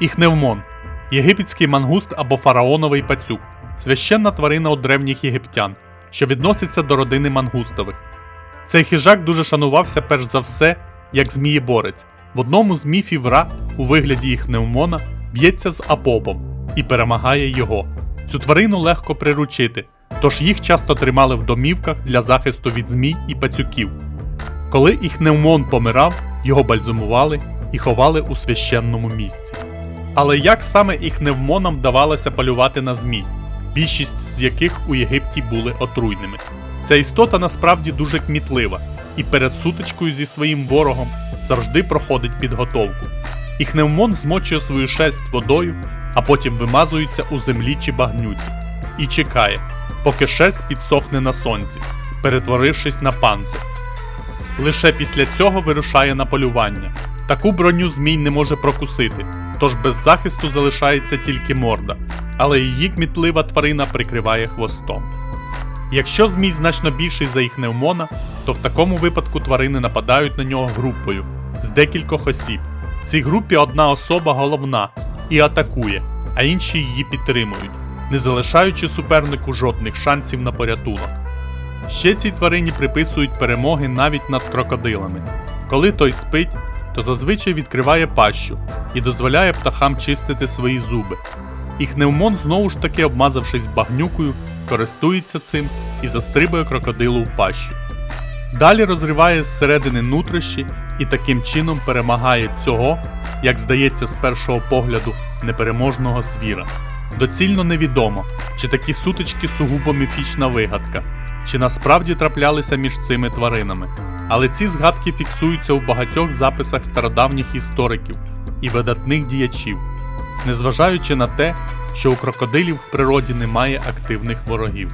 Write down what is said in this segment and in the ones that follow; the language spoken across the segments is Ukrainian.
Іхневмон єгипетський мангуст або фараоновий пацюк, священна тварина у древніх єгиптян, що відноситься до родини мангустових. Цей хижак дуже шанувався перш за все як змієборець. В одному з міфів Ра у вигляді іхнеумона б'ється з Апопом і перемагає його. Цю тварину легко приручити, тож їх часто тримали в домівках для захисту від змій і пацюків. Коли іхнеумон помирав, його бальзамували і ховали у священному місці. Але як саме іхневмонам вдавалося полювати на змій, більшість з яких у Єгипті були отруйними? Ця істота насправді дуже кмітлива і перед сутичкою зі своїм ворогом завжди проходить підготовку. Іхневмон змочує свою шерсть водою, а потім вимазується у землі чи багнюці і чекає, поки шерсть підсохне на сонці, перетворившись на панцир. Лише після цього вирушає на полювання. Таку броню змій не може прокусити, тож без захисту залишається тільки морда, але її кмітлива тварина прикриває хвостом. Якщо змій значно більший за їх невмона, то в такому випадку тварини нападають на нього групою з декількох осіб. В цій групі одна особа головна і атакує, а інші її підтримують, не залишаючи супернику жодних шансів на порятунок. Ще цій тварині приписують перемоги навіть над крокодилами. Коли той спить, то зазвичай відкриває пащу і дозволяє птахам чистити свої зуби. Іхнеумон, знову ж таки обмазавшись багнюкою, користується цим і застрибує крокодилу в пащу. Далі розриває зсередини нутрищі і таким чином перемагає цього, як здається з першого погляду, непереможного звіра. Доцільно невідомо, чи такі сутички сугубо міфічна вигадка, чи насправді траплялися між цими тваринами. Але ці згадки фіксуються у багатьох записах стародавніх істориків і видатних діячів, незважаючи на те, що у крокодилів в природі немає активних ворогів.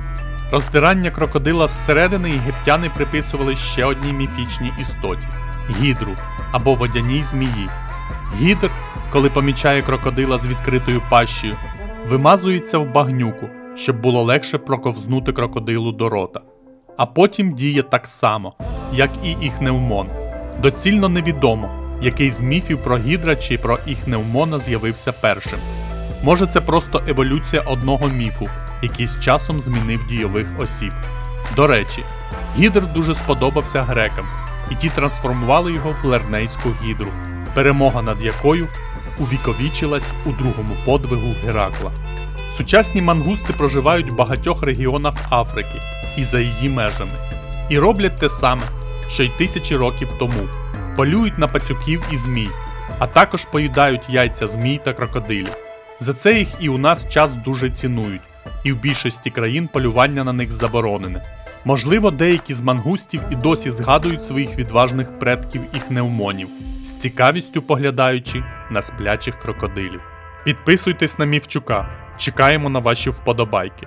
Роздирання крокодила зсередини єгиптяни приписували ще одній міфічній істоті гідру або водяній змії. Гідр, коли помічає крокодила з відкритою пащею, вимазується в багнюку, щоб було легше проковзнути крокодилу до рота. А потім діє так само, як і іхнеумон. Доцільно невідомо, який з міфів про гідра чи про іхнеумона з'явився першим. Може, це просто еволюція одного міфу, який з часом змінив дійових осіб. До речі, гідр дуже сподобався грекам, і ті трансформували його в лернейську гідру, перемога над якою увіковічилась у другому подвигу Геракла. Сучасні мангусти проживають в багатьох регіонах Африки і за її межами, і роблять те саме, що й тисячі років тому: полюють на пацюків і змій, а також поїдають яйця змій та крокодилів. За це їх і у нас час дуже цінують, і в більшості країн полювання на них заборонене. Можливо, деякі з мангустів і досі згадують своїх відважних предків і хневмонів, з цікавістю поглядаючи на сплячих крокодилів. Підписуйтесь на Мівчука, чекаємо на ваші вподобайки.